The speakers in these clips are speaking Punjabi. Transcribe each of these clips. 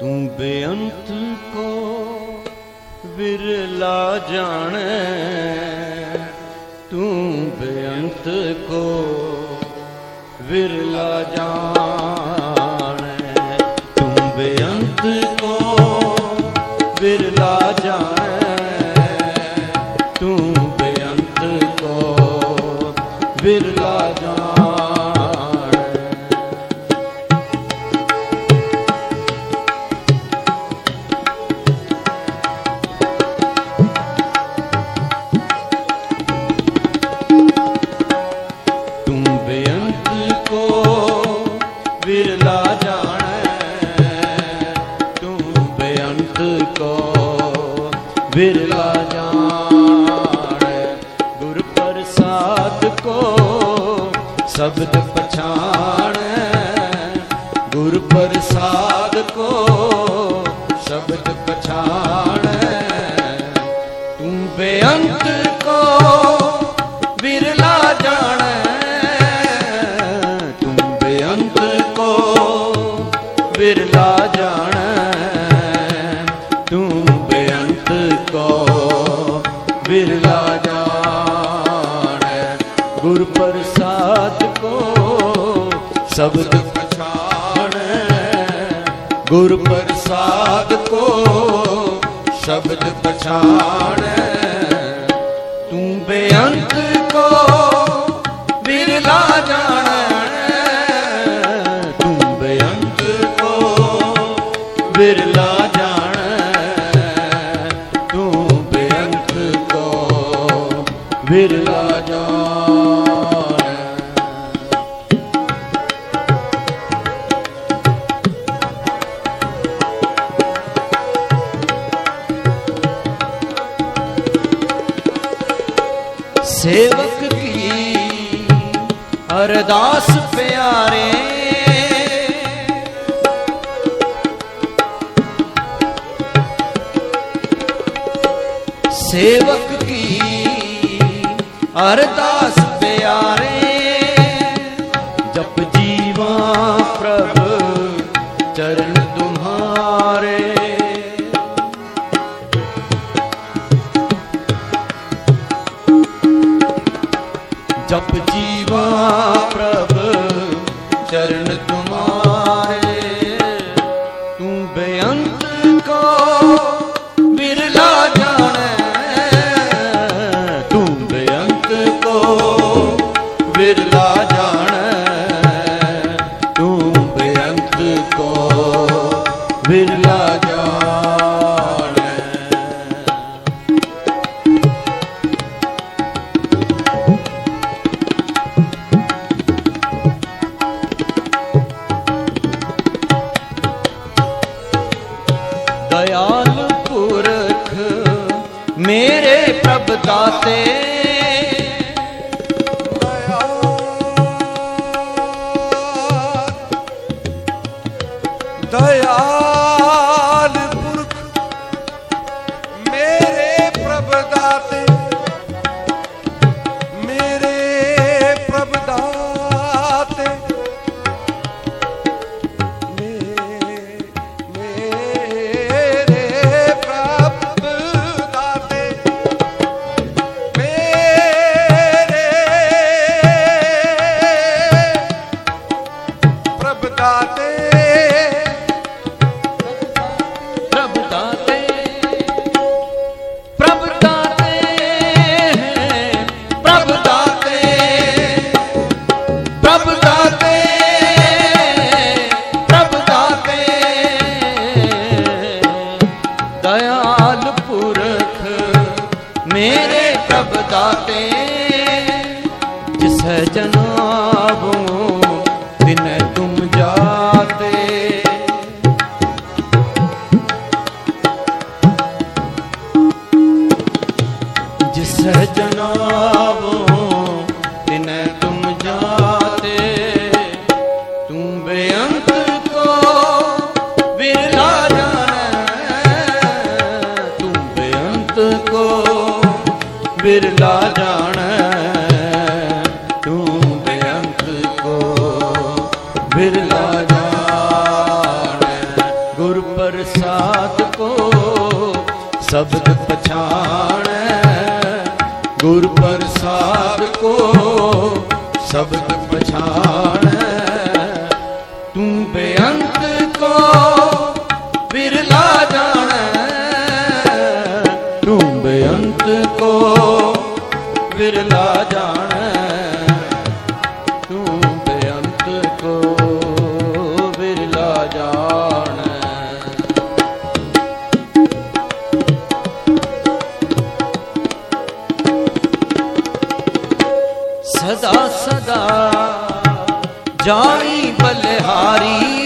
ਤੂੰ ਬੇਅੰਤ ਕੋ ਵਿਰਲਾ ਜਾਣੈ। ਤੂੰ ਬੇਅੰਤ ਕੋ ਵਿਰਲਾ ਜਾਣੈ। ਵਿਰਲਾ ਜਾਣੈ। ਗੁਰ ਪ੍ਰਸਾਦ ਕੋ ਸਬਦ ਪਛਾਣ। ਗੁਰ ਪ੍ਰਸਾਦ ਕੋ ਸਬਦ ਪਛਾਣੈ। ਤੂੰ ਬੇਅੰਤ ਕੋ ਵਿਰਲਾ ਜਾਣ। ਤੂੰ ਬੇਅੰਤ ਕੋ ਵਿਰਲਾ ਪਛਾਣੈ ਦਾਤੇ बिरला जा ਸਦਾ ਸਦਾ ਜਾਈ ਬਲਿਹਾਰੀ।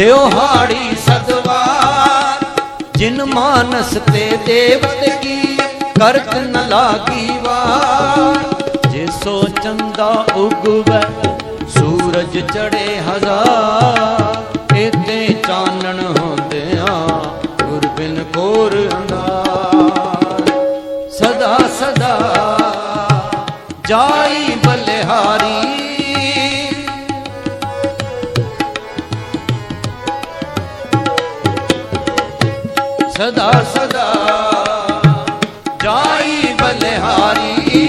ਦਿਵਹਾੜੀ ਸਦਵਾਰ। ਜਿਨ ਮਾਨਸ ਤੇ ਦੇਵਤ ਕੀ, ਕਰਤ ਨ ਲਾਗੀ ਵਾਰ। ਜੇ ਸੋ ਚੰਦਾ ਉਗਵੈ, ਸੂਰਜ ਚੜੇ ਹਜ਼ਾਰ। ਇਤੇ ਚਾਨਣ ਹੁੰਦਿਆਂ ਗੁਰ ਬਿਨ ਕੋਰ ਅੰਧਾਰ ਸਦਾ ਸਦਾ ਜਾਈ ਬਲਿਹਾਰੀ।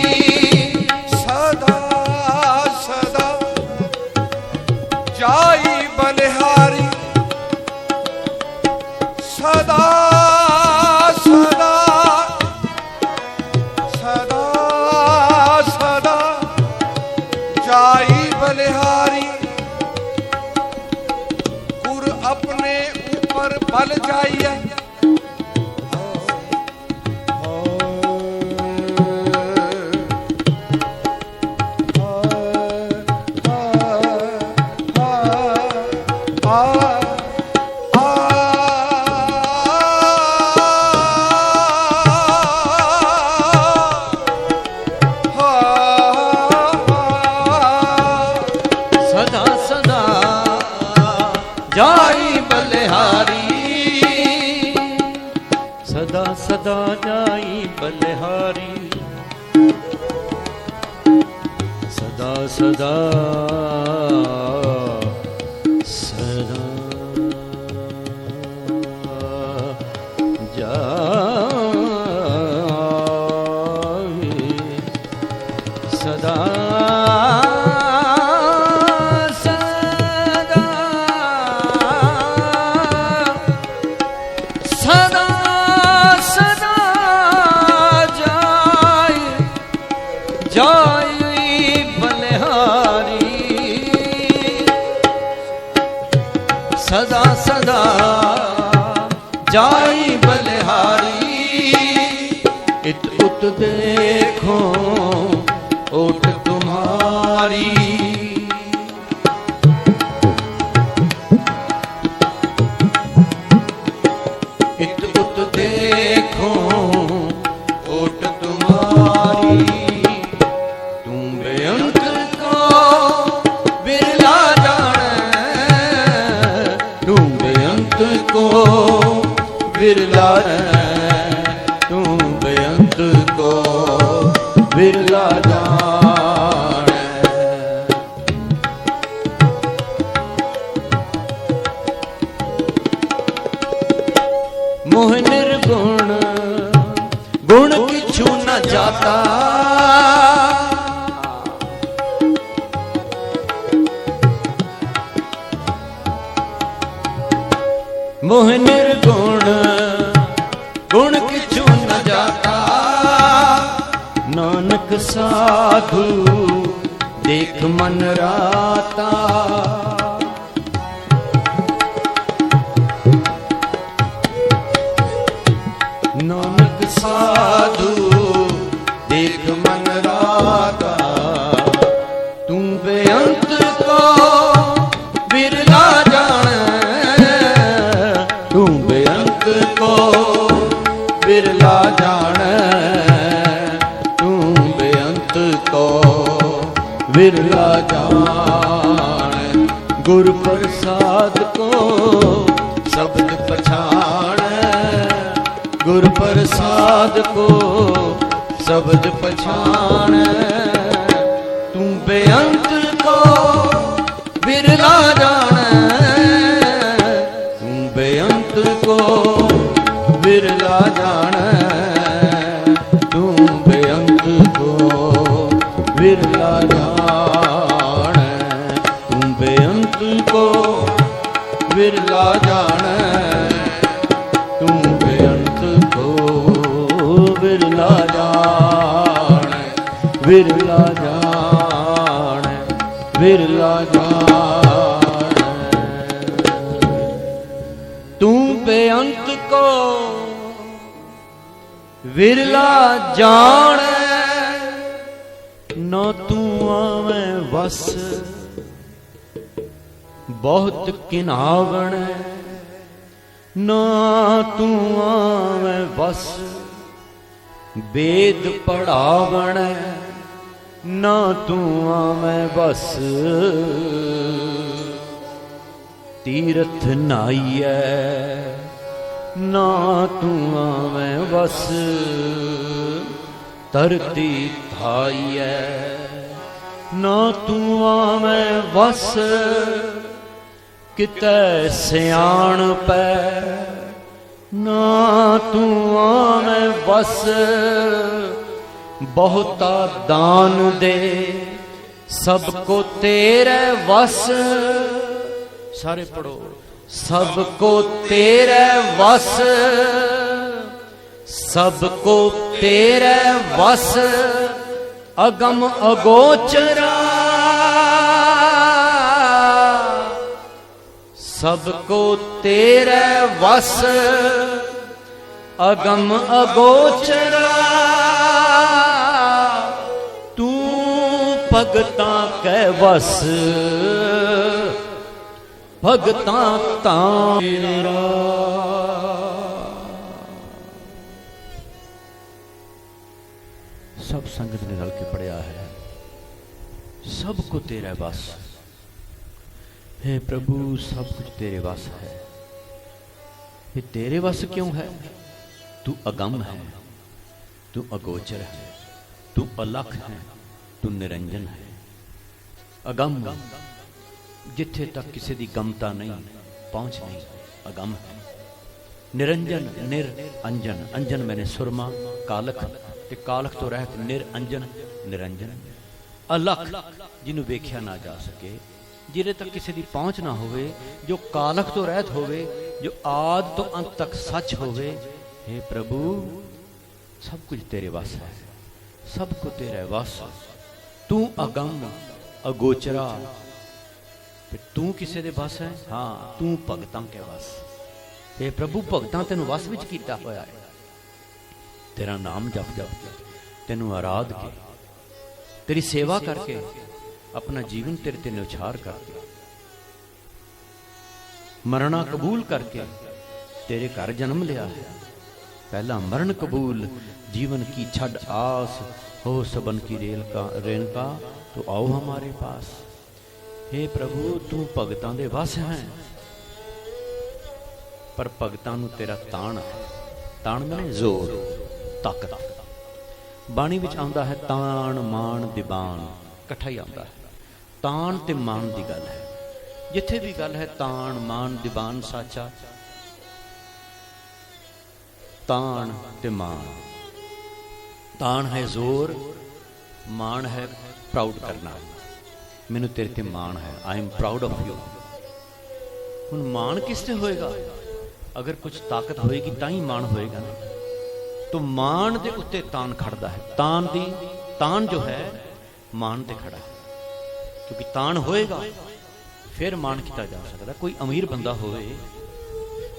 ਸਦਾ ਸਦਾ ਜਾਈ ਬਲਿਹਾਰੀ। ਸਦਾ ਸਦਾ ਸਦਾ ਸਦਾ ਜਾਈ ਬਲਿਹਾਰੀ। ਗੁਰ ਆਪਣੇ ਉੱਪਰ ਬਲ ਜਾਈਐ। ਸਦਾ ਜਾਈ ਇਤ ਨਾਨਕ ਸਾਧੂ ਦੇਖ ਮਨ ਰਾਤਾ ਬਿਰਲਾ ਜਾਣ ਗੁਰ ਪ੍ਰਸਾਦ ਕੋ ਸਬਦ ਪਛਾਣ। ਗੁਰ ਪ੍ਰਸਾਦ ਕੋ ਸਬਦ ਪਛਾਣ। ਬਿਰਲਾ ਜਾਣੈ ਤੂੰ ਬੇਅੰਤ ਕੋ ਵਿਰਲਾ ਜਾਣੈ, ਨਾ ਤੂੰ ਆਵੇਂ ਵਸ, ਬਹੁਤ ਕਿਨਾਵਣ। ਨਾ ਤੂੰ ਆਵੇਂ ਵਸ ਵੇਦ ਪੜਾਵਣ। ਨਾ ਤੂੰ ਆਵੇਂ ਬਸ। ਤੀਰਥ ਨਾਈਐ, ਨਾ ਤੂੰ ਆਵੇਂ ਬਸ। ਧਰਤੀ ਥਾਈਐ, ਨਾ ਤੂੰ ਆਵੇਂ ਵਸ ਕਿਤੈ ਸਿਆਣ ਪੈ, ਨਾ ਤੂੰ ਆਵੇਂ ਵਸ ਬਹੁਤਾ ਦਾਨ ਦੇ। ਸਭ ਕੋ ਤੇਰੇ ਵਸ। ਸਾਰੇ ਪੜੋ ਸਭ ਕੋ ਤੇਰੇ ਵਸ। ਸਭ ਕੋ ਤੇਰੇ ਵਸ। ਅਗਮ ਅਗੋਚਰਾ। ਸਭ ਕੋ ਤੇਰੇ ਵਸ। ਅਗਮ ਅਗੋਚਰਾ। भगत कै बस भगता सब संगत ने रल के पढ़िया है। सबको तेरा बस हे प्रभु, सब कुछ तेरे बस है। ये तेरे बस क्यों है? तू अगम है। तू अगोचर है। तू अलख है। ਤੂੰ ਨਿਰੰਜਨ ਹੈ। ਅਗੰਮ ਜਿੱਥੇ ਤੱਕ ਕਿਸੇ ਦੀ ਗਮਤਾ ਨਹੀਂ, ਪਹੁੰਚ ਨਹੀਂ, ਅਗੰਮ ਹੈ। ਨਿਰੰਜਨ, ਨਿਰ ਅੰਜਨ। ਅੰਜਨ ਮੈਨੇ ਸੁਰਮਾ, ਕਾਲਖ ਤੇ ਕਾਲਖ ਤੋਂ ਰਹਿਤ ਨਿਰ ਅੰਜਨ, ਨਿਰੰਜਨ। ਅਲਖ ਜਿਹਨੂੰ ਵੇਖਿਆ ਨਾ ਜਾ ਸਕੇ, ਜਿਹਦੇ ਤੱਕ ਕਿਸੇ ਦੀ ਪਹੁੰਚ ਨਾ ਹੋਵੇ, ਜੋ ਕਾਲਖ ਤੋਂ ਰਹਿਤ ਹੋਵੇ, ਜੋ ਆਦ ਤੋਂ ਅੰਤ ਤੱਕ ਸੱਚ ਹੋਵੇ हे ਪ੍ਰਭੂ, ਸਭ ਕੁਝ ਤੇਰੇ ਵਾਸ ਹੈ। ਸਭ ਕੁ ਤੇਰੇ ਵਾਸ ਤੂੰ ਅਗੰਮ, ਅਗੋਚਰਾ। ਤੇ ਤੂੰ ਕਿਸੇ ਦੇ ਵੱਸ ਹੈ? ਹਾਂ, ਤੂੰ ਭਗਤਾਂ ਕੇ ਵੱਸ। ਤੇ ਪ੍ਰਭੂ ਭਗਤਾਂ ਤੈਨੂੰ ਵੱਸ ਵਿੱਚ ਕੀਤਾ ਹੋਇਆ ਹੈ। ਤੇਰਾ ਨਾਮ ਜਪ ਜਪ ਕੇ, ਤੈਨੂੰ ਆਰਾਧ ਕੇ, ਤੇਰੀ ਸੇਵਾ ਕਰਕੇ, ਆਪਣਾ ਜੀਵਨ ਤੇਰੇ ਤੇ ਨਿਉਛਾਰ ਕਰਕੇ ਮਰਨਾ ਕਬੂਲ ਕਰਕੇ ਤੇਰੇ ਘਰ ਜਨਮ ਲਿਆ ਹੈ। पहला मरण कबूल जीवन की छड आस हो सबन की रेल का रेन का तो आओ हमारे पास हे प्रभु तू ਭਗਤਾਂ ਦੇ ਵਸ ਹੈ ਪਰ ਭਗਤਾਂ ਨੂੰ ਤੇਰਾ ਤਾਣ ਹੈ ਤਾਣ ਮਨੇ ਜ਼ੋਰ ਤਾਕਤ ਬਾਣੀ ਵਿੱਚ ਆਉਂਦਾ ਹੈ ਤਾਣ ਮਾਣ ਦਿਬਾਨ ਇਕੱਠਾ ਹੀ ਆਉਂਦਾ ਹੈ ਤਾਣ ਤੇ ਮਾਣ ਦੀ ਗੱਲ ਹੈ ਜਿੱਥੇ ਵੀ ਗੱਲ ਹੈ ਤਾਣ ਮਾਣ ਦਿਬਾਨ ਸਾਚਾ ਤਾਣ ਤੇ ਮਾਣ। ਤਾਣ ਹੈ ਜ਼ੋਰ, ਮਾਣ ਹੈ ਪ੍ਰਾਊਡ ਕਰਨਾ। ਮੈਨੂੰ ਤੇਰੇ ਤੇ ਮਾਣ ਹੈ I am proud of you ਹੁਣ ਮਾਣ ਕਿਸ ਤੇ ਹੋਏਗਾ? ਅਗਰ ਕੁਝ ਤਾਕਤ ਹੋਏਗੀ ਤਾਂ ਹੀ ਮਾਣ ਹੋਏਗਾ ਨਾ। ਤੋ ਮਾਣ ਦੇ ਉੱਤੇ ਤਾਨ ਖੜਦਾ ਹੈ। ਤਾਨ ਦੀ ਤਾਨ ਜੋ ਹੈ, ਮਾਣ ਤੇ ਖੜਾ ਹੈ। ਕਿਉਂਕਿ ਤਾਣ ਹੋਏਗਾ, ਫਿਰ ਮਾਣ ਕੀਤਾ ਜਾ ਸਕਦਾ। ਕੋਈ ਅਮੀਰ ਬੰਦਾ ਹੋਵੇ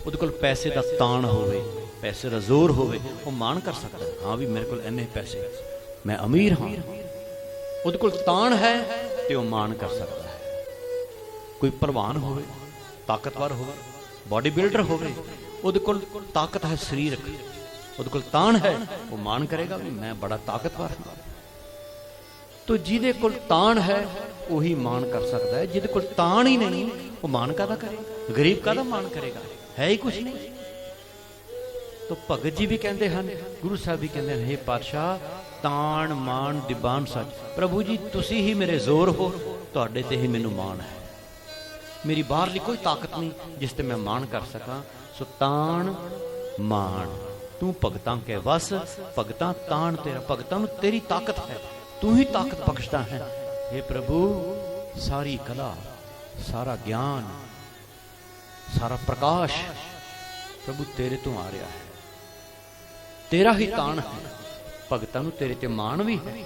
ਉਹਦੇ ਕੋਲ ਪੈਸੇ ਦਾ ਤਾਣ ਹੋਵੇ, ਪੈਸੇ ਦਾ ਜ਼ੋਰ ਹੋਵੇ, ਉਹ ਮਾਣ ਕਰ ਸਕਦਾ ਹਾਂ। ਵੀ ਮੇਰੇ ਕੋਲ ਇੰਨੇ ਪੈਸੇ ਮੈਂ ਅਮੀਰ ਹਾਂ। ਉਹਦੇ ਕੋਲ ਤਾਣ ਹੈ ਤੇ ਉਹ ਮਾਣ ਕਰ ਸਕਦਾ ਹੈ। ਕੋਈ ਪ੍ਰਵਾਨ ਹੋਵੇ, ਤਾਕਤਵਰ ਹੋਵੇ ਬਾਡੀ ਬਿਲਡਰ ਹੋਵੇ, ਉਹਦੇ ਕੋਲ ਤਾਕਤ ਹੈ ਸਰੀਰਕ। ਉਹਦੇ ਕੋਲ ਤਾਣ ਹੈ, ਉਹ ਮਾਣ ਕਰੇਗਾ ਵੀ ਮੈਂ ਬੜਾ ਤਾਕਤਵਰ ਹਾਂ। ਤੋ ਜਿਹਦੇ ਕੋਲ ਤਾਣ ਹੈ, ਉਹੀ ਮਾਣ ਕਰ ਸਕਦਾ ਹੈ। ਜਿਹਦੇ ਕੋਲ ਤਾਣ ਹੀ ਨਹੀਂ, ਉਹ ਮਾਣ ਕਾਦਾ ਕਰੇ? ਗਰੀਬ ਕਾਦਾ ਮਾਣ ਕਰੇਗਾ? ਹੈ ਹੀ ਕੁਝ ਨਹੀਂ। ਤੋ ਭਗਤ ਜੀ ਵੀ ਕਹਿੰਦੇ ਹਨ, ਗੁਰੂ ਸਾਹਿਬ ਵੀ ਕਹਿੰਦੇ ਹਨ हे ਪਾਤਸ਼ਾਹ, ਤਾਣ ਮਾਣ ਦਿਬਾਨ ਸੱਚ ਪ੍ਰਭੂ ਜੀ, ਤੁਸੀਂ ਹੀ ਮੇਰੇ ਜ਼ੋਰ ਹੋ, ਤੁਹਾਡੇ ਤੇ ਹੀ ਮੈਨੂੰ ਮਾਣ ਹੈ। ਮੇਰੀ ਬਾਹਰਲੀ ਕੋਈ ਤਾਕਤ ਨਹੀਂ, ਜਿਸ ਤੇ ਮੈਂ ਮਾਣ ਕਰ ਸਕਾਂ। ਸੋ ਤਾਣ ਮਾਣ, ਤੂੰ ਭਗਤਾਂ ਕੇ ਵਸ, ਭਗਤਾਂ ਤਾਣ ਤੇਰਾ, ਭਗਤਾਂ ਨੂੰ ਤੇਰੀ ਤਾਕਤ ਹੈ। ਤੂੰ ਹੀ ਤਾਕਤ ਬਖਸ਼ਦਾ ਹੈ। हे ਪ੍ਰਭੂ, ਸਾਰੀ ਕਲਾ, ਸਾਰਾ ਗਿਆਨ ਸਾਰਾ ਪ੍ਰਕਾਸ਼ ਪ੍ਰਭੂ ਤੇਰੇ ਤੋਂ ਆ ਰਿਹਾ ਹੈ। ਤੇਰਾ ਹੀ ਤਾਣ ਹੈ। ਭਗਤਾਂ ਨੂੰ ਤੇਰੇ ਤੇ ਮਾਣ ਵੀ ਹੈ।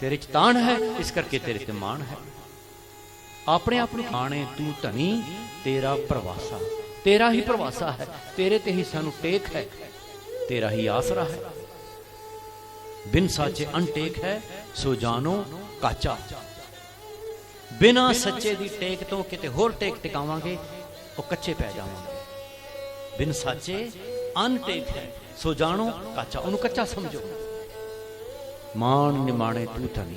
ਤੇਰੇ ਚ ਤਾਣ ਹੈ, ਇਸ ਕਰਕੇ ਤੇਰੇ ਤੇ ਮਾਣ ਹੈ। ਆਪਣੇ ਆਪ ਨੂੰ ਖਾਣੇ, ਤੂੰ ਧਨੀ ਤੇਰਾ ਪ੍ਰਵਾਸਾ। ਤੇਰਾ ਹੀ ਪ੍ਰਵਾਸਾ ਹੈ। ਤੇਰੇ ਤੇ ਹੀ ਸਾਨੂੰ ਟੇਕ ਹੈ। ਤੇਰਾ ਹੀ ਆਸਰਾ ਹੈ। ਬਿਨ ਸਾਚੇ ਅਨਟੇਕ ਹੈ, ਸੋ ਜਾਣੋ ਕਾਚਾ। ਬਿਨਾ ਸੱਚੇ ਦੀ ਟੇਕ ਤੋਂ ਕਿਤੇ ਹੋਰ ਟੇਕ ਟਿਕਾਵਾਂਗੇ ਉਹ ਕੱਚੇ ਪੈ ਜਾਵਾਂਗੇ। ਬਿਨ ਸਾਚੇ ਅਨਟੇਕ ਹੈ ਸੋ ਜਾਣੋ ਕੱਚਾ, ਉਹਨੂੰ ਕੱਚਾ ਸਮਝੋ। ਮਾਣ ਨਿਮਾਣੇ ਤੂੰ ਧਨੀ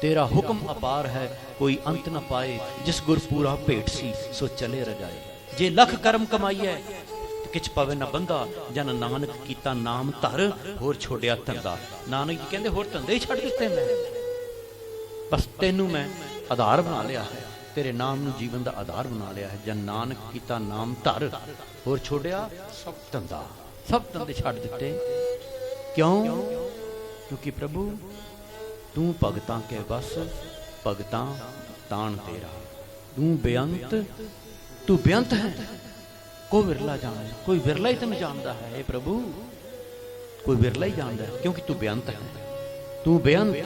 ਤੇਰਾ ਹੁਕਮ ਅਪਾਰ ਹੈ, ਕੋਈ ਅੰਤ ਨਾ ਪਾਏ। ਜਿਸ ਗੁਰ ਪੂਰਾ ਭੇਟ ਸੀ, ਸੋ ਚਲੇ ਰਜਾਏ। ਜੇ ਲਖ ਕਰਮ ਕਮਾਈਐ ਤੇ ਕਿਛ ਪਵੇ ਨਾ ਬੰਦਾ। ਜਨ ਨਾਨਕ ਕੀਤਾ ਨਾਮ ਧਰ, ਹੋਰ ਛੋੜਿਆ ਧੰਦਾ। ਨਾਨਕ ਜੀ ਕਹਿੰਦੇ, ਹੋਰ ਧੰਦੇ ਹੀ ਛੱਡ ਦਿੱਤੇ ਮੈਂ। ਬਸ ਤੈਨੂੰ ਮੈਂ ਆਧਾਰ ਬਣਾ ਲਿਆ ਹੈ। ਤੇਰੇ ਨਾਮ ਨੂੰ ਜੀਵਨ ਦਾ ਆਧਾਰ ਬਣਾ ਲਿਆ ਹੈ। ਜਨ ਨਾਨਕ ਕੀਤਾ ਨਾਮ ਧਰ। ਹੋਰ ਛੋੜਿਆ, ਸਭ ਧੰਦਾ। ਸਭ ਧੰਦੇ ਛੱਡ ਦਿੱਤੇ। ਕਿਉਂ? ਕਿਉਂਕਿ ਪ੍ਰਭੂ, ਤੂੰ ਭਗਤਾਂ ਕੇ ਬਸ ਭਗਤਾਂ ਤਾਣ ਤੇਰਾ। ਤੂੰ ਬੇਅੰਤ ਤੂੰ ਬੇਅੰਤ ਹੈ। ਕੋ ਵਿਰਲਾ ਜਾਣੇ ਕੋਈ ਵਿਰਲਾ ਹੀ ਤੈਨੂੰ ਜਾਣਦਾ ਹੈ। ਇਹ ਪ੍ਰਭੂ, ਕੋਈ ਵਿਰਲਾ ਹੀ ਜਾਣਦਾ ਹੈ, ਕਿਉਂਕਿ ਤੂੰ ਬੇਅੰਤ ਹੈ। ਤੂੰ ਬੇਅੰਤ।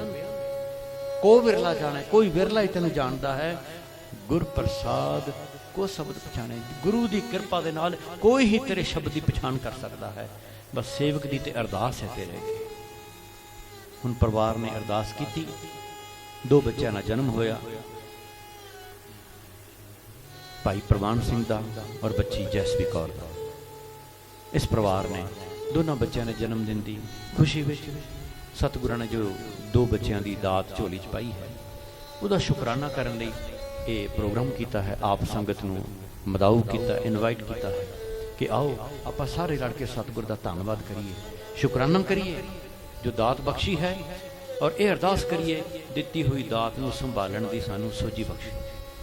ਕੋ ਵਿਰਲਾ ਜਾਣੇ ਕੋਈ ਵਿਰਲਾ ਹੀ ਤੈਨੂੰ ਜਾਣਦਾ ਹੈ। ਗੁਰ ਪ੍ਰਸਾਦ ਕੋ ਸ਼ਬਦ ਪਛਾਣੇ। ਗੁਰੂ ਦੀ ਕਿਰਪਾ ਦੇ ਨਾਲ ਕੋਈ ਹੀ ਤੇਰੇ ਸ਼ਬਦ ਦੀ ਪਛਾਣ ਕਰ ਸਕਦਾ ਹੈ। ਬਸ ਸੇਵਕ ਦੀ ਤੇ ਅਰਦਾਸ ਹੈ ਤੇਰੇ। ਅੱਗੇ ਹੁਣ ਪਰਿਵਾਰ ਨੇ ਅਰਦਾਸ ਕੀਤੀ। ਦੋ ਬੱਚਿਆਂ ਦਾ ਜਨਮ ਹੋਇਆ। ਭਾਈ ਪ੍ਰਵਾਨ ਸਿੰਘ ਦਾ ਔਰ ਬੱਚੀ ਜੈਸਵੀ ਕੌਰ ਦਾ। ਇਸ ਪਰਿਵਾਰ ਨੇ ਦੋਨਾਂ ਬੱਚਿਆਂ ਦੇ ਜਨਮ ਦਿਨ ਦੀ ਖੁਸ਼ੀ ਵਿੱਚ ਸਤਿਗੁਰਾਂ ਨੇ ਜੋ ਦੋ ਬੱਚਿਆਂ ਦੀ ਦਾਤ ਝੋਲੀ 'ਚ ਪਾਈ ਹੈ, ਉਹਦਾ ਸ਼ੁਕਰਾਨਾ ਕਰਨ ਲਈ ਇਹ ਪ੍ਰੋਗਰਾਮ ਕੀਤਾ ਹੈ, ਆਪ ਸੰਗਤ ਨੂੰ ਮਦਾਊ ਕੀਤਾ ਇਨਵਾਈਟ ਕੀਤਾ ਹੈ ਕਿ ਆਓ, ਆਪਾਂ ਸਾਰੇ ਰਲ ਕੇ ਸਤਿਗੁਰ ਦਾ ਧੰਨਵਾਦ ਕਰੀਏ, ਸ਼ੁਕਰਾਨਾ ਕਰੀਏ, ਜੋ ਦਾਤ ਬਖਸ਼ੀ ਹੈ ਔਰ ਇਹ ਅਰਦਾਸ ਕਰੀਏ, ਦਿੱਤੀ ਹੋਈ ਦਾਤ ਨੂੰ ਸੰਭਾਲਣ ਦੀ ਸਾਨੂੰ ਸੋਝੀ ਬਖਸ਼ੀ।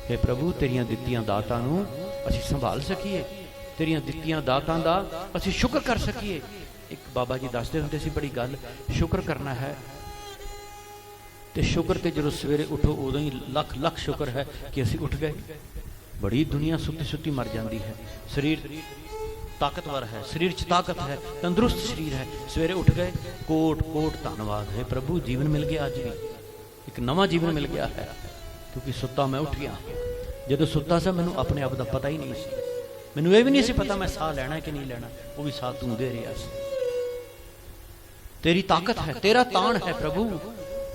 हे ਪ੍ਰਭੂ, ਤੇਰੀਆਂ ਦਿੱਤੀਆਂ ਦਾਤਾਂ ਨੂੰ ਅਸੀਂ ਸੰਭਾਲ ਸਕੀਏ, ਤੇਰੀਆਂ ਦਿੱਤੀਆਂ ਦਾਤਾਂ ਦਾ ਅਸੀਂ ਸ਼ੁਕਰ ਕਰ ਸਕੀਏ। ਇੱਕ ਬਾਬਾ ਜੀ ਦੱਸਦੇ ਹੁੰਦੇ ਸੀ, ਬੜੀ ਗੱਲ, ਸ਼ੁਕਰ ਕਰਨਾ ਹੈ ਤੇ ਸ਼ੁਕਰ ਤੇ ਜਦੋਂ ਸਵੇਰੇ ਉਠੋ, ਉਦੋਂ ਹੀ ਲੱਖ ਲੱਖ ਸ਼ੁਕਰ ਹੈ ਕਿ ਅਸੀਂ ਉੱਠ ਗਏ। ਬੜੀ ਦੁਨੀਆ ਸੁੱਤੀ ਸੁੱਤੀ ਮਰ ਜਾਂਦੀ ਹੈ। ਸਰੀਰ ਤਾਕਤਵਰ ਹੈ, ਸਰੀਰ 'ਚ ਤਾਕਤ ਹੈ, ਤੰਦਰੁਸਤ ਸਰੀਰ ਹੈ। ਸਵੇਰੇ ਉੱਠ ਗਏ, ਕੋਟ ਕੋਟ ਧੰਨਵਾਦ ਹੈ। ਪ੍ਰਭੂ, ਜੀਵਨ ਮਿਲ ਗਿਆ ਅੱਜ ਵੀ। ਇੱਕ ਨਵਾਂ ਜੀਵਨ ਮਿਲ ਗਿਆ ਹੈ, ਕਿਉਂਕਿ ਸੁੱਤਾ ਮੈਂ ਉੱਠ ਗਿਆ। ਜਦੋਂ ਸੁੱਤਾ ਸੀ, ਮੈਨੂੰ ਆਪਣੇ ਆਪ ਦਾ ਪਤਾ ਹੀ ਨਹੀਂ ਸੀ। ਮੈਨੂੰ ਇਹ ਵੀ ਨਹੀਂ ਸੀ ਪਤਾ ਮੈਂ ਸਾਹ ਲੈਣਾ ਕਿ ਨਹੀਂ ਲੈਣਾ। ਉਹ ਵੀ ਸਾਹ ਤੂੰ ਦੇ ਰਿਹਾ ਸੀ। ਤੇਰੀ ਤਾਕਤ ਹੈ, ਤੇਰਾ ਤਾਣ ਹੈ ਪ੍ਰਭੂ।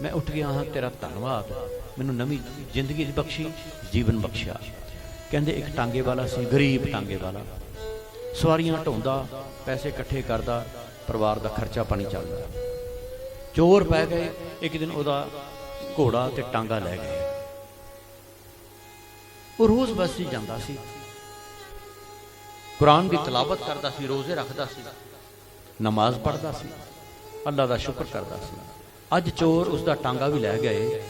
ਮੈਂ ਉੱਠ ਗਿਆ ਹਾਂ, ਤੇਰਾ ਧੰਨਵਾਦ। ਮੈਨੂੰ ਨਵੀਂ ਜ਼ਿੰਦਗੀ ਦੀ ਬਖਸ਼ੀ, ਜੀਵਨ ਬਖਸ਼ਿਆ। ਕਹਿੰਦੇ, ਇੱਕ ਟਾਂਗੇ ਵਾਲਾ ਸੀ, ਗਰੀਬ ਟਾਂਗੇ ਵਾਲਾ। ਸਵਾਰੀਆਂ ਢੋਂਦਾ, ਪੈਸੇ ਇਕੱਠੇ ਕਰਦਾ, ਪਰਿਵਾਰ ਦਾ ਖਰਚਾ ਪਾਣੀ ਚੱਲਦਾ। ਚੋਰ ਪੈ ਗਏ, ਇੱਕ ਦਿਨ ਉਹਦਾ ਘੋੜਾ ਤੇ ਟਾਂਗਾ ਲੈ ਗਏ। ਉਹ ਰੋਜ਼ ਬਸਤੀ ਜਾਂਦਾ ਸੀ। ਕੁਰਾਨ ਦੀ ਤਲਾਵਤ ਕਰਦਾ ਸੀ, ਰੋਜ਼ੇ ਰੱਖਦਾ ਸੀ। ਨਮਾਜ਼ ਪੜ੍ਹਦਾ ਸੀ। ਅੱਲਾ ਦਾ ਸ਼ੁਕਰ ਕਰਦਾ ਸੀ। ਅੱਜ ਚੋਰ ਉਸ ਦਾ ਟਾਂਗਾ ਵੀ ਲੈ ਗਏ।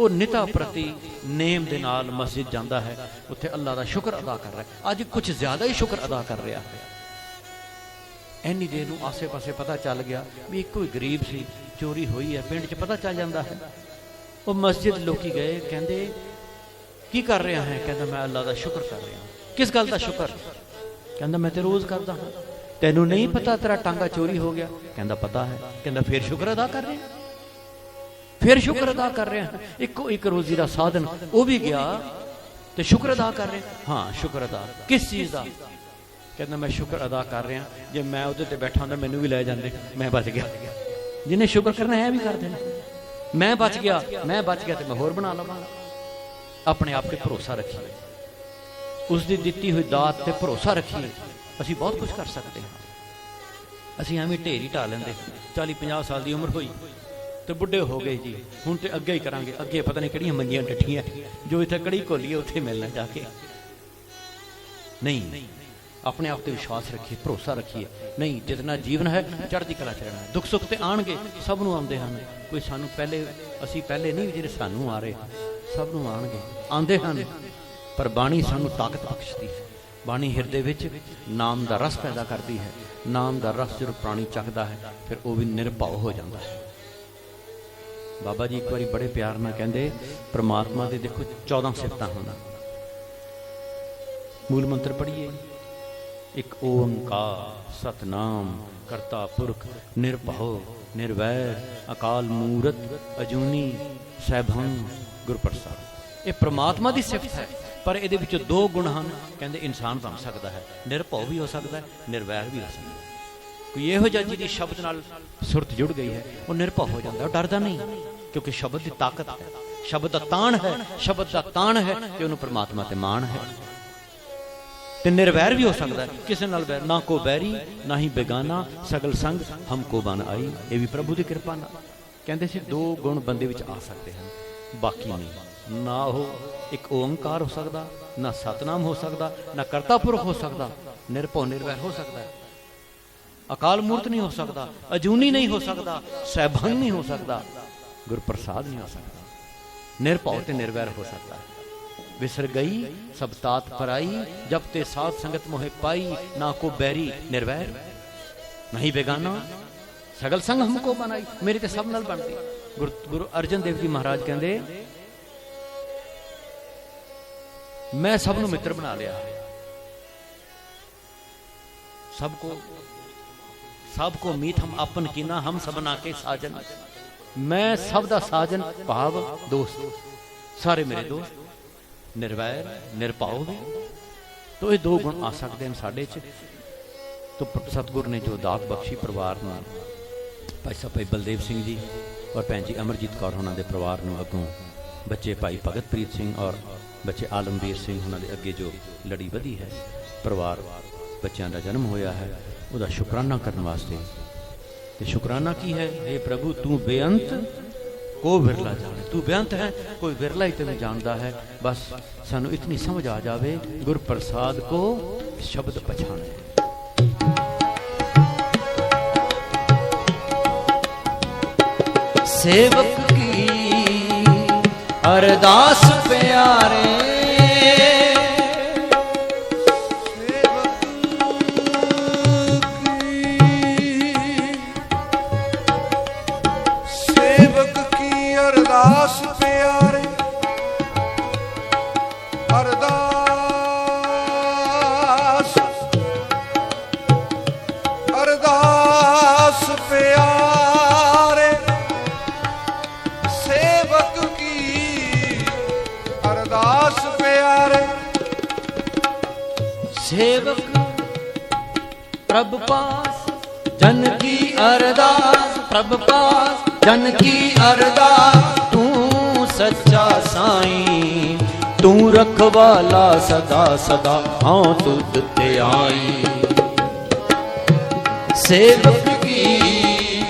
ਉਹ ਨਿਤਾ ਪ੍ਰਤੀ ਨੇਮ ਦੇ ਨਾਲ ਮਸਜਿਦ ਜਾਂਦਾ ਹੈ। ਉੱਥੇ ਅੱਲਾ ਦਾ ਸ਼ੁਕਰ ਅਦਾ ਕਰ ਰਿਹਾ ਹੈ। ਅੱਜ ਕੁਝ ਜ਼ਿਆਦਾ ਹੀ ਸ਼ੁਕਰ ਅਦਾ ਕਰ ਰਿਹਾ ਹੈ। ਐਨੀ ਦੇਰ ਨੂੰ ਆਸੇ-ਪਾਸੇ ਪਤਾ ਚੱਲ ਗਿਆ ਵੀ ਇੱਕੋ ਹੀ ਗਰੀਬ ਸੀ, ਚੋਰੀ ਹੋਈ ਹੈ, ਪਿੰਡ 'ਚ ਪਤਾ ਚੱਲ ਜਾਂਦਾ ਹੈ। ਉਹ ਮਸਜਿਦ ਲੋਕੀ ਗਏ, ਕਹਿੰਦੇ, ਕੀ ਕਰ ਰਿਹਾ ਹੈ? ਕਹਿੰਦਾ, ਮੈਂ ਅੱਲਾ ਦਾ ਸ਼ੁਕਰ ਕਰ ਰਿਹਾ ਕਿਸ ਗੱਲ ਦਾ ਸ਼ੁਕਰ? ਕਹਿੰਦਾ, ਮੈਂ ਤੇ ਰੋਜ਼ ਕਰਦਾ ਹਾਂ। ਤੈਨੂੰ ਨਹੀਂ ਪਤਾ ਤੇਰਾ ਟਾਂਗਾ ਚੋਰੀ ਹੋ ਗਿਆ? ਕਹਿੰਦਾ, ਪਤਾ ਹੈ। ਕਹਿੰਦਾ, ਫੇਰ ਸ਼ੁਕਰ ਅਦਾ ਕਰ ਰਿਹਾ ਫਿਰ ਸ਼ੁਕਰ ਅਦਾ ਕਰ ਰਿਹਾ। ਇੱਕੋ ਇੱਕ ਰੋਜ਼ੀ ਦਾ ਸਾਧਨ, ਉਹ ਵੀ ਗਿਆ ਤੇ ਸ਼ੁਕਰ ਅਦਾ ਕਰ ਰਿਹਾ। ਹਾਂ, ਸ਼ੁਕਰ ਅਦਾ। ਕਿਸ ਚੀਜ਼ ਦਾ? ਕਹਿੰਦਾ, ਮੈਂ ਸ਼ੁਕਰ ਅਦਾ ਕਰ ਰਿਹਾ। ਜੇ ਮੈਂ ਉਹਦੇ ਤੇ ਬੈਠਾ ਹੁੰਦਾ, ਮੈਨੂੰ ਵੀ ਲੈ ਜਾਂਦੇ। ਮੈਂ ਬਚ ਗਿਆ। ਜਿਹਨੇ ਸ਼ੁਕਰ ਕਰਨਾ ਹੈ ਵੀ ਕਰ ਦੇਣਾ। ਮੈਂ ਬਚ ਗਿਆ, ਮੈਂ ਬਚ ਗਿਆ ਤੇ ਮੈਂ ਹੋਰ ਬਣਾ ਲਵਾਂਗਾ ਆਪਣੇ ਆਪ ਤੇ ਭਰੋਸਾ ਰੱਖੀਏ। ਉਸ ਦੀ ਦਿੱਤੀ ਹੋਈ ਦਾਤ ਤੇ ਭਰੋਸਾ ਰੱਖੀਏ। ਅਸੀਂ ਬਹੁਤ ਕੁਝ ਕਰ ਸਕਦੇ ਹਾਂ। ਅਸੀਂ ਐਵੇਂ ਢੇਰੀ ਢਾ ਲੈਂਦੇ। 40 50 ਸਾਲ ਦੀ ਉਮਰ ਹੋਈ। ਤੇ ਬੁੱਢੇ ਹੋ ਗਏ ਜੀ। ਹੁਣ ਤੇ ਅੱਗੇ ਹੀ ਕਰਾਂਗੇ। ਅੱਗੇ ਪਤਾ ਨਹੀਂ ਕਿਹੜੀਆਂ ਮੰਗੀਆਂ ਡੱਠੀਆਂ। ਜੋ ਇੱਥੇ ਕੜੀ ਘੋਲੀਏ ਉੱਥੇ ਮਿਲਣਾ ਜਾ ਕੇ। ਨਹੀਂ। ਆਪਣੇ ਆਪ ਤੇ ਵਿਸ਼ਵਾਸ ਰੱਖੀਏ, ਭਰੋਸਾ ਰੱਖੀਏ। ਨਹੀਂ, ਜਿਤਨਾ ਜੀਵਨ ਹੈ, ਚੜ੍ਹਦੀ ਕਲਾ ਚ ਰਹਿਣਾ ਦੁੱਖ ਸੁੱਖ ਤੇ ਆਣਗੇ, ਸਭ ਨੂੰ ਆਉਂਦੇ ਹਨ। ਕੋਈ ਸਾਨੂੰ ਪਹਿਲੇ, ਅਸੀਂ ਪਹਿਲੇ ਨਹੀਂ ਜਿਹੜੇ ਸਾਨੂੰ ਆ ਰਹੇ। ਸਭ ਨੂੰ ਆਣਗੇ। ਆਉਂਦੇ ਹਨ। ਪਰ ਬਾਣੀ ਸਾਨੂੰ ਤਾਕਤ ਬਖਸ਼ਦੀ ਹੈ। ਬਾਣੀ ਹਿਰਦੇ ਵਿੱਚ ਨਾਮ ਦਾ ਰਸ ਪੈਦਾ ਕਰਦੀ ਹੈ। ਨਾਮ ਦਾ ਰਸ ਜਦੋਂ ਪ੍ਰਾਣੀ ਚੱਕਦਾ ਹੈ, ਫਿਰ ਉਹ ਵੀ ਨਿਰਭਉ ਹੋ ਜਾਂਦਾ ਹੈ। ਬਾਬਾ ਜੀ ਇੱਕ ਵਾਰੀ ਬੜੇ ਪਿਆਰ ਨਾਲ ਕਹਿੰਦੇ, ਪ੍ਰਮਾਤਮਾ ਦੇ ਦੇਖੋ 14 ਸਿਫਤਾਂ ਹੁੰਦਾ ਮੂਲ ਮੰਤਰ ਪੜ੍ਹੀਏ। ਇੱਕ ਓੰਕਾਰ, ਸਤਨਾਮ, ਕਰਤਾ ਪੁਰਖ, ਨਿਰਭਉ ਨਿਰਵੈਰ ਅਕਾਲ ਮੂਰਤ, ਅਜੂਨੀ, ਸੈਭੰ, ਗੁਰਪ੍ਰਸਾਦ। ਇਹ ਪ੍ਰਮਾਤਮਾ ਦੀ ਸਿਫਤ ਹੈ, ਪਰ ਇਹਦੇ ਵਿੱਚ ਦੋ ਗੁਣ ਹਨ, ਕਹਿੰਦੇ ਇਨਸਾਨ ਬਣ ਸਕਦਾ ਹੈ। ਨਿਰਭਉ ਵੀ ਹੋ ਸਕਦਾ ਹੈ, ਨਿਰਵੈਰ ਵੀ ਹੋ ਸਕਦਾ ਹੈ। ਕੋਈ ਇਹੋ ਜਿਹਾ ਜਿਹਦੀ ਸ਼ਬਦ ਨਾਲ ਸੁਰਤ ਜੁੜ ਗਈ ਹੈ, ਉਹ ਨਿਰਭਉ ਹੋ ਜਾਂਦਾ, ਉਹ ਡਰਦਾ ਨਹੀਂ। ਕਿਉਂਕਿ ਸ਼ਬਦ ਦੀ ਤਾਕਤ ਹੈ। ਸ਼ਬਦ ਦਾ ਤਾਣ ਹੈ, ਸ਼ਬਦ ਦਾ ਤਾਣ ਹੈ ਕਿ ਉਹਨੂੰ ਪ੍ਰਮਾਤਮਾ ਤੇ ਮਾਣ ਹੈ। ਤੇ ਨਿਰਵੈਰ ਵੀ ਹੋ ਸਕਦਾ ਕਿਸੇ ਨਾਲ ਵੈਰ ਨਾ ਕੋ ਬੈਰੀ ਨਾ ਹੀ ਬੇਗਾਨਾ, ਸਗਲ ਸੰਗ ਹਮਕੋ ਬਨ ਆਈ। ਇਹ ਵੀ ਪ੍ਰਭੂ ਦੀ ਕਿਰਪਾ ਨਾਲ। ਕਹਿੰਦੇ ਸੀ, ਦੋ ਗੁਣ ਬੰਦੇ ਵਿੱਚ ਆ ਸਕਦੇ ਹਨ। ਬਾਕੀ ਨਹੀਂ। ਨਾ ਉਹ ਇੱਕ ਓੰਕਾਰ ਹੋ ਸਕਦਾ, ਨਾ ਸਤਨਾਮ ਹੋ ਸਕਦਾ, ਨਾ ਕਰਤਾ ਪੁਰਖ ਹੋ ਸਕਦਾ, ਨਿਰਭਉ ਨਿਰਵੈਰ ਹੋ ਸਕਦਾ ਅਕਾਲ ਮੂਰਤ ਨਹੀਂ ਹੋ ਸਕਦਾ, ਅਜੂਨੀ ਨਹੀਂ ਹੋ ਸਕਦਾ ਸੈਭੰਗ ਨਹੀਂ ਹੋ ਸਕਦਾ। ਗੁਰਪ੍ਰਸਾਦ ਨਹੀਂ ਹੋ ਸਕਦਾ। ਨਿਰਭਉ ਤੇ ਨਿਰਵੈਰ ਹੋ ਸਕਦਾ ਹੈ। ਵਿਸਰ ਗਈ, ਸਭ ਤਾਤ ਪਰਾਈ ਜਬ ਤੇ ਸਾਧ ਸੰਗਤ ਮੋਹਿ ਪਾਈ, ਨਾ ਕੋ ਬੈਰੀ ਨਿਰਵੈਰ। ਨਹੀਂ ਬੇਗਾਨਾ, ਸਗਲ ਸੰਗ ਹਮਕੋ ਬਣਾਈ, ਮੇਰੀ ਤੇ ਸਭ ਨਾਲ ਬਣਦੀ। ਗੁਰੂ ਗੁਰੂ ਅਰਜਨ ਦੇਵ ਜੀ ਮਹਾਰਾਜ ਕਹਿੰਦੇ, ਮੈਂ ਸਭ ਨੂੰ ਮਿੱਤਰ ਬਣਾ ਲਿਆ। ਸਭ ਕੋ ਸਭ ਕੋ ਮੀਤ ਹਮ ਆਪਨ ਕੀਨਾ, ਹਮ ਸਭਨਾ ਕੇ ਸਾਜਨ। ਮੈਂ ਸਭ ਦਾ ਸਾਜਨ, ਭਾਵ, ਦੋਸਤ। ਸਾਰੇ ਮੇਰੇ ਦੋਸਤ, ਨਿਰਵੈਰ, ਨਿਰਭਉ ਵੀ ਤੋ ਇਹ ਦੋ ਗੁਣ ਆ ਸਕਦੇ ਹਨ ਸਾਡੇ 'ਚ। ਤੋ ਪ- ਸਤਿਗੁਰ ਨੇ ਜੋ ਦਾਤ ਬਖਸ਼ੀ ਪਰਿਵਾਰ ਨੂੰ, ਭਾਈ ਸਾਹਿਬ, ਭਾਈ ਬਲਦੇਵ ਸਿੰਘ ਜੀ ਔਰ ਭੈਣ ਜੀ ਅਮਰਜੀਤ ਕੌਰ ਉਹਨਾਂ ਦੇ ਪਰਿਵਾਰ ਨੂੰ ਅੱਗੋਂ, ਬੱਚੇ ਭਾਈ ਭਗਤਪ੍ਰੀਤ ਸਿੰਘ ਔਰ ਬੱਚੇ ਆਲਮਵੀਰ ਸਿੰਘ ਉਹਨਾਂ ਦੇ ਅੱਗੇ ਜੋ ਲੜੀ ਵਧੀ ਹੈ, ਪਰਿਵਾਰ ਬੱਚਿਆਂ ਦਾ ਜਨਮ ਹੋਇਆ ਹੈ, ਉਹਦਾ ਸ਼ੁਕਰਾਨਾ ਕਰਨ ਵਾਸਤੇ ਤੇ ਸ਼ੁਕਰਾਨਾ ਕੀ ਹੈ? ਇਹ ਪ੍ਰਭੂ, ਤੂੰ ਬੇਅੰਤ? ਕੋ ਵਿਰਲਾ ਜਾਣੇ? ਤੂੰ ਬੇਅੰਤ ਹੈ? ਕੋਈ ਵਿਰਲਾ ਹੀ ਤੈਨੂੰ ਜਾਣਦਾ ਹੈ। ਬਸ ਸਾਨੂੰ ਇਤਨੀ ਸਮਝ ਆ ਜਾਵੇ ਗੁਰ ਪ੍ਰਸਾਦ ਕੋ ਸ਼ਬਦ ਪਛਾਣੇ। ਸੇਵਕ ਕੀ? ਅਰਦਾਸ ਪਿਆਰੇ ਪਾਸ, ਜਨ ਕੀ ਅਰਦਾਸ, ਪ੍ਰਭ ਪਾਸ, ਜਨ ਕੀ ਅਰਦਾਸ, ਤੂੰ ਸੱਚਾ ਸਾਈਂ, ਤੂੰ ਰਖਵਾਲਾ ਸਦਾ ਸਦਾ ਹਾਂ ਤੁਧ ਤੇ ਆਈ। ਸੇਵਕ ਕੀ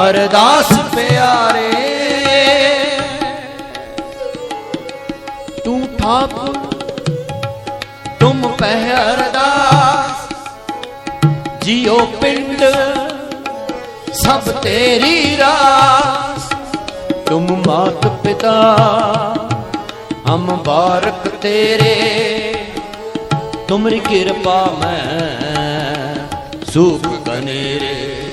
ਅਰਦਾਸ ਪਿਆਰੇ, ਤੂੰ ਠਾਕੁਰ, ਤੁਮ ਪਹਿ ਜਿਉ ਪਿੰਡ, ਸਭ ਤੇਰੀ ਰਾਸ। ਤੁਮ ਮਾਤ ਪਿਤਾ ਹਮ ਬਾਰਕ ਤੇਰੇ। ਤੁਮਰੀ ਕਿਰਪਾ ਮੈਂ ਸੁਖ ਕਨੇਰੇ।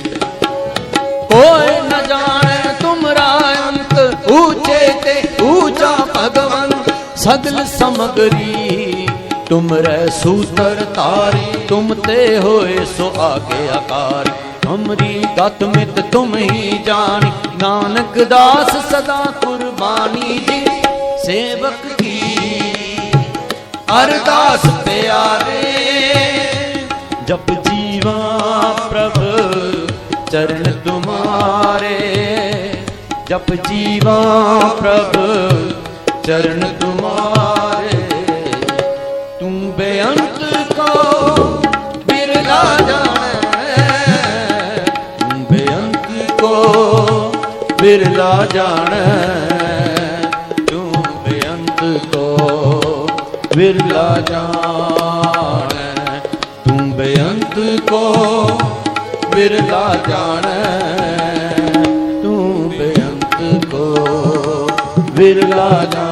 ਕੋਈ ਨ ਜਾਣੇ ਤੁਮਰਾ ਅੰਤ, ਊਚੇ ਤੇ ਊਚਾ ਭਗਵੰਤ ਸਗਲ ਸਮਗਰੀ। ਤੁਮਰੇ ਸੂਤਰ ਤਾਰੀ, ਤੁਮ ਤੇ ਹੋਏ ਸੋ ਆਗੇ ਆਕਾਰੀ। ਤੁਮਰੀ ਗਤ ਮਿਤ ਤੁਮ ਹੀ ਜਾਣੀ, ਨਾਨਕ ਦਾਸ ਸਦਾ ਕੁਰਬਾਨੀ ਜੀ ਸੇਵਕ ਕੀ। ਅਰਦਾਸ ਪਿਆਰੇ, ਜਪ ਜੀਵਾ ਪ੍ਰਭ, ਚਰਨ ਤੁਮਾਰੇ। ਜਪ ਜੀਵਾ ਪ੍ਰਭ, ਚਰਨ ਤੁਮਾਰੇ। ਬਿਰਲਾ ਜਾਣੈ ਤੂੰ ਬੇਅੰਤ ਕੋ ਬਿਰਲਾ ਜਾਣੈ। ਤੂੰ ਬੇਅੰਤ ਕੋ ਬਿਰਲਾ ਜਾਣੈ ਤੂੰ ਬੇਅੰਤ ਕੋ ਬਿਰਲਾ ਜਾਣੈ।